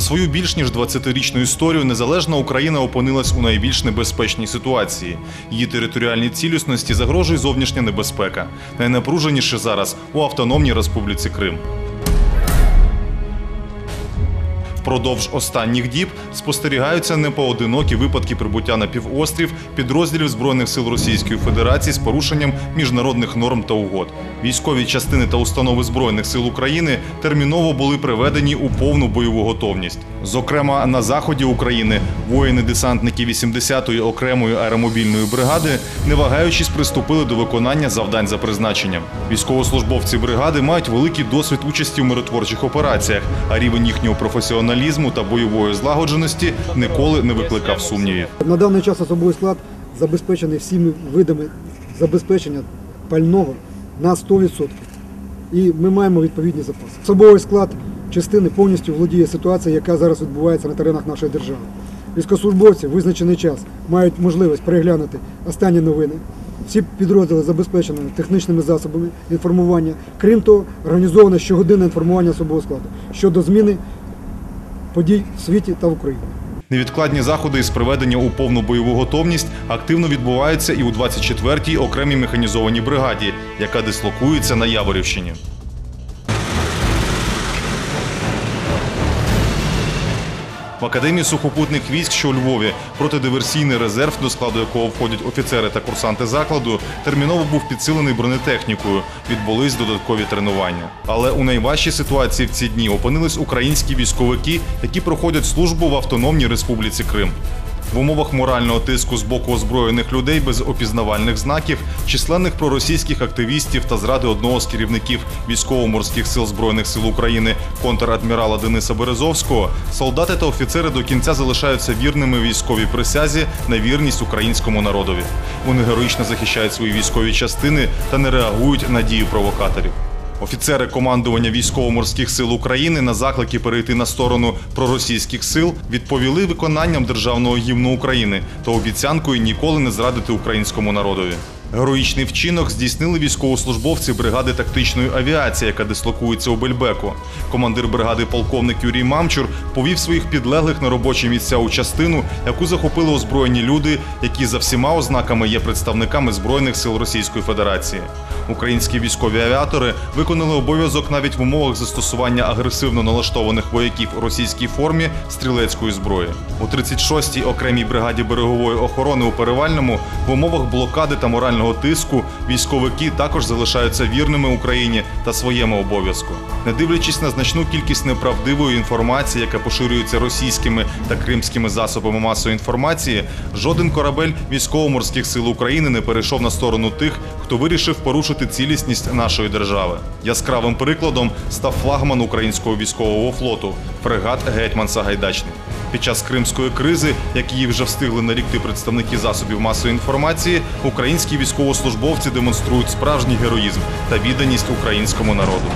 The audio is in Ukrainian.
свою більш ніж 20-річну історію незалежна Україна опинилась у найбільш небезпечній ситуації. Її територіальній цілісності загрожує зовнішня небезпека. Найнапруженіше зараз у Автономній Республіці Крим. Впродовж останніх діб спостерігаються непоодинокі випадки прибуття на півострів підрозділів збройних сил Російської Федерації з порушенням міжнародних норм та угод. Військові частини та установи збройних сил України терміново були приведені у повну бойову готовність. Зокрема, на заході України воїни-десантники 80-ї окремої аеромобільної бригади, не вагаючись, приступили до виконання завдань за призначенням. Військовослужбовці бригади мають великий досвід участі в миротворчих операціях, а рівень їхнього професіоналізму та бойової злагодженості ніколи не викликав сумнівів. На даний час особовий склад забезпечений всіми видами забезпечення пального на 100%. І ми маємо відповідні запаси. Особовий склад частини повністю володіє ситуацією, яка зараз відбувається на теренах нашої держави. Військовослужбовці в визначений час мають можливість переглянути останні новини. Всі підрозділи забезпечені технічними засобами інформування. Крім того, організоване щогодинне інформування особового складу щодо зміни подій в світі та в Україні. Невідкладні заходи із приведення у повну бойову готовність активно відбуваються і у 24-й окремій механізованій бригаді, яка дислокується на Яворівщині. В Академії сухопутних військ, що у Львові, протидиверсійний резерв, до складу якого входять офіцери та курсанти закладу, терміново був підсилений бронетехнікою. Відбулись додаткові тренування. Але у найважчій ситуації в ці дні опинились українські військовики, які проходять службу в Автономній Республіці Крим. В умовах морального тиску з боку озброєних людей без опізнавальних знаків, численних проросійських активістів та зради одного з керівників військово-морських сил збройних сил України контрадмірала Дениса Березовського, солдати та офіцери до кінця залишаються вірними військовій присязі на вірність українському народові. Вони героїчно захищають свої військові частини та не реагують на дії провокаторів. Офіцери командування військово-морських сил України на заклики перейти на сторону проросійських сил відповіли виконанням державного гімну України та обіцянкою ніколи не зрадити українському народові. Героїчний вчинок здійснили військовослужбовці бригади тактичної авіації, яка дислокується у Бельбеку. Командир бригади полковник Юрій Мамчур повів своїх підлеглих на робочі місця у частину, яку захопили озброєні люди, які за всіма ознаками є представниками збройних сил Російської Федерації. Українські військові авіатори виконали обов'язок навіть в умовах застосування агресивно налаштованих вояків у російській формі стрілецької зброї. У 36-й окремій бригаді берегової охорони у Перевальному в умовах блокади та морального тиску військовики також залишаються вірними Україні та своєму обов'язку. Не дивлячись на значну кількість неправдивої інформації, яка поширюється російськими та кримськими засобами масової інформації, жоден корабель військово-морських сил України не перейшов на сторону тих, хто вирішив порушити цілісність нашої держави. Яскравим прикладом став флагман українського військового флоту фрегат Гетьман Сагайдачний. Під час кримської кризи, як її вже встигли нарікти представники засобів масової інформації, українські військовослужбовці демонструють справжній героїзм та відданість українському народу.